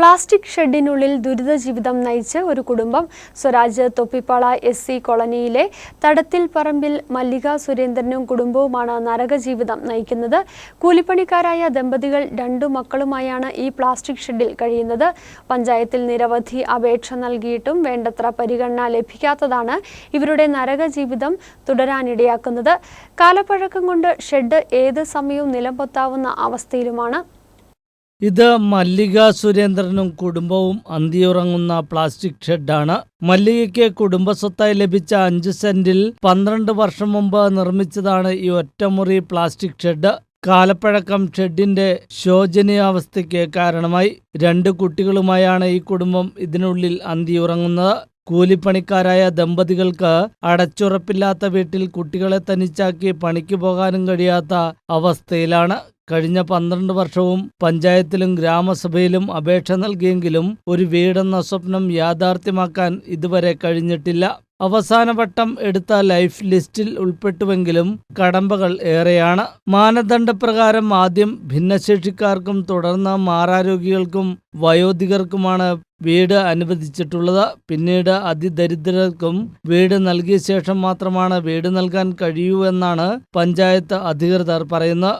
Plastic ഷെഡിനുള്ളിൽ ദുരിത ജീവിതം നയിച്ച് ഒരു കുടുംബം സ്വരാജ് തൊപ്പിപ്പാള എസ് സി കോളനിയിലെ തടത്തിൽ പറമ്പിൽ മല്ലിക സുരേന്ദ്രനും കുടുംബവുമാണ് നരക ജീവിതം നയിക്കുന്നത്. കൂലിപ്പണിക്കാരായ ദമ്പതികൾ രണ്ടു മക്കളുമായാണ് ഈ പ്ലാസ്റ്റിക് ഷെഡിൽ കഴിയുന്നത്. പഞ്ചായത്തിൽ നിരവധി അപേക്ഷ നൽകിയിട്ടും വേണ്ടത്ര പരിഗണന ലഭിക്കാത്തതാണ് ഇവരുടെ നരക ജീവിതം തുടരാനിടയാക്കുന്നത്. കാലപ്പഴക്കം കൊണ്ട് ഷെഡ് ഏത് സമയവും നിലംപൊത്താവുന്ന അവസ്ഥയിലുമാണ് ഇത് മല്ലിക സുരേന്ദ്രനും കുടുംബവും അന്തിയുറങ്ങുന്ന പ്ലാസ്റ്റിക് ഷെഡാണ്. മല്ലികയ്ക്ക് കുടുംബസ്വത്തായി ലഭിച്ച അഞ്ച് സെന്റിൽ പന്ത്രണ്ട് വർഷം മുമ്പ് നിർമ്മിച്ചതാണ് ഈ ഒറ്റമുറി പ്ലാസ്റ്റിക് ഷെഡ്. കാലപ്പഴക്കം ഷെഡിന്റെ ശോചനീയാവസ്ഥയ്ക്ക് കാരണമായി. രണ്ട് കുട്ടികളുമായാണ് ഈ കുടുംബം ഇതിനുള്ളിൽ അന്തിയുറങ്ങുന്നത്. കൂലിപ്പണിക്കാരായ ദമ്പതികൾക്ക് അടച്ചുറപ്പില്ലാത്ത വീട്ടിൽ കുട്ടികളെ തനിച്ചാക്കി പണിക്ക് പോകാനും കഴിയാത്ത അവസ്ഥയിലാണ് കഴിഞ്ഞ പന്ത്രണ്ട് വർഷവും പഞ്ചായത്തിലും ഗ്രാമസഭയിലും അപേക്ഷ നൽകിയെങ്കിലും ഒരു വീടെന്ന സ്വപ്നം യാഥാർത്ഥ്യമാക്കാൻ ഇതുവരെ കഴിഞ്ഞിട്ടില്ല. അവസാനവട്ടം എടുത്ത ലൈഫ് ലിസ്റ്റിൽ ഉൾപ്പെട്ടുവെങ്കിലും കടമ്പകൾ ഏറെയാണ്. മാനദണ്ഡപ്രകാരം ആദ്യം ഭിന്നശേഷിക്കാർക്കും തുടർന്ന് മാറാരോഗികൾക്കും വയോധികർക്കുമാണ് വീട് അനുവദിച്ചിട്ടുള്ളത്. പിന്നീട് അതിദരിദ്രർക്കും വീട് നൽകിയ ശേഷം മാത്രമാണ് വീട് നൽകാൻ കഴിയൂ എന്നാണ് പഞ്ചായത്ത് അധികൃതർ പറയുന്നത്.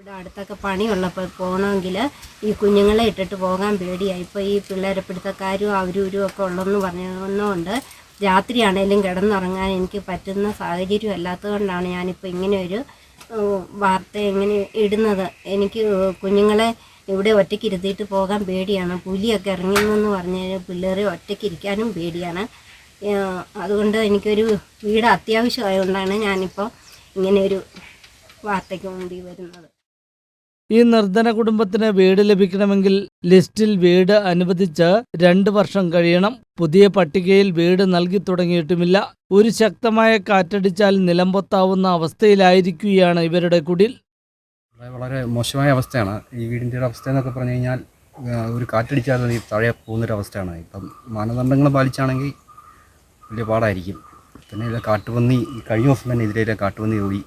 ഇവിടെ അടുത്തൊക്കെ പണിയുള്ളപ്പോൾ പോകണമെങ്കിൽ ഈ കുഞ്ഞുങ്ങളെ ഇട്ടിട്ട് പോകാൻ പേടിയായി. ഇപ്പോൾ ഈ പിള്ളേരെ പിടുത്തക്കാരും അവരും ഒക്കെ ഉള്ളതെന്ന് പറഞ്ഞതുകൊണ്ട് രാത്രിയാണേലും കിടന്നുറങ്ങാൻ എനിക്ക് പറ്റുന്ന സാഹചര്യം അല്ലാത്തതുകൊണ്ടാണ് ഞാനിപ്പോൾ ഇങ്ങനെ ഒരു ഏഹ്, വാർത്ത ഇങ്ങനെ ഇടുന്നത്. എനിക്ക് കുഞ്ഞുങ്ങളെ ഇവിടെ ഒറ്റയ്ക്ക് ഇരുത്തിയിട്ട് പോകാൻ പേടിയാണ്. പുലിയൊക്കെ ഇറങ്ങുന്നെന്ന് പറഞ്ഞ് പിള്ളേരെ ഒറ്റയ്ക്ക് ഇരിക്കാനും പേടിയാണ്. അതുകൊണ്ട് എനിക്കൊരു വീട് അത്യാവശ്യമായതുകൊണ്ടാണ് ഞാനിപ്പോൾ ഇങ്ങനെയൊരു വാർത്തയ്ക്ക് മുമ്പിൽ വരുന്നത്. ഈ നിർധന കുടുംബത്തിന് വീട് ലഭിക്കണമെങ്കിൽ ലിസ്റ്റിൽ വീട് അനുവദിച്ച് രണ്ട് വർഷം കഴിയണം. പുതിയ പട്ടികയിൽ വീട് നൽകി തുടങ്ങിയിട്ടുമില്ല. ഒരു ശക്തമായ കാറ്റടിച്ചാൽ നിലംപൊത്താവുന്ന അവസ്ഥയിലായിരിക്കുകയാണ് ഇവരുടെ കുടിൽ. വളരെ മോശമായ അവസ്ഥയാണ്. ഈ വീടിന്റെ ഒരു അവസ്ഥ എന്നൊക്കെ പറഞ്ഞു കഴിഞ്ഞാൽ ഒരു കാറ്റടിച്ചാൽ ഈ താഴെ പോകുന്നൊരവസ്ഥയാണ്. ഇപ്പം മാനദണ്ഡങ്ങൾ പാലിച്ചാണെങ്കിൽ വലിയ പാടായിരിക്കും. പിന്നെ ഇതിലെ കാട്ടുപന്നി കഴിഞ്ഞ ദിവസം തന്നെ ഇതിലെ കാട്ടുപന്നി ഓടി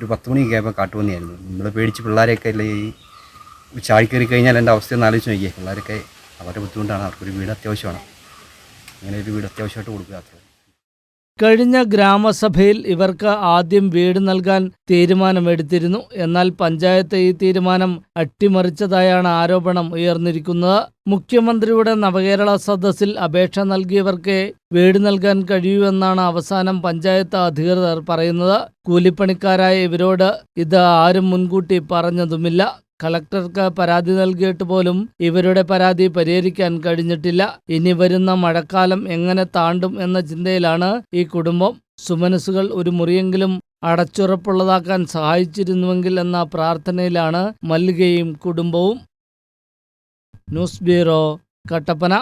ഒരു പത്ത് മണിയൊക്കെ ആയപ്പോൾ കാട്ടുപന്നിയായിരുന്നു നമ്മൾ പേടിച്ച് പിള്ളേരെയൊക്കെ അല്ലേ ഈ ചാടിക്കയറി കഴിഞ്ഞാൽ എന്റെ അവസ്ഥ ഒന്ന് ആലോചിച്ച് നോക്കിയേ. പിള്ളേരൊക്കെ അവരുടെ ബുദ്ധിമുട്ടാണ്. അവർക്കൊരു വീട് അത്യാവശ്യമാണ്. അങ്ങനെ ഒരു വീട് അത്യാവശ്യമായിട്ട് കൊടുക്കുക അത്രേ. കഴിഞ്ഞ ഗ്രാമസഭയിൽ ഇവർക്ക് ആദ്യം വീട് നൽകാൻ തീരുമാനമെടുത്തിരുന്നു. എന്നാൽ പഞ്ചായത്ത് ഈ തീരുമാനം അട്ടിമറിച്ചതായാണ് ആരോപണം ഉയർന്നിരിക്കുന്നത്. മുഖ്യമന്ത്രിയുടെ നവകേരള സദസ്സിൽ അപേക്ഷ നൽകിയവർക്ക് വീട് നൽകാൻ കഴിയൂ എന്നാണ് അവസാനം പഞ്ചായത്ത് അധികൃതർ പറയുന്നത്. കൂലിപ്പണിക്കാരായ ഇവരോട് ഇത് ആരും മുൻകൂട്ടി പറഞ്ഞതുമില്ല. കളക്ടർക്ക് പരാതി നൽകിയിട്ട് പോലും ഇവരുടെ പരാതി പരിഹരിക്കാൻ കഴിഞ്ഞിട്ടില്ല. ഇനി വരുന്ന മഴക്കാലം എങ്ങനെ താണ്ടും എന്ന ചിന്തയിലാണ് ഈ കുടുംബം. സുമനസുകൾ ഒരു മുറിയെങ്കിലും അടച്ചുറപ്പുള്ളതാക്കാൻ സഹായിച്ചിരുന്നുവെങ്കിൽ എന്ന പ്രാർത്ഥനയിലാണ് മല്ലികയും കുടുംബവും. News bureau Kattappana.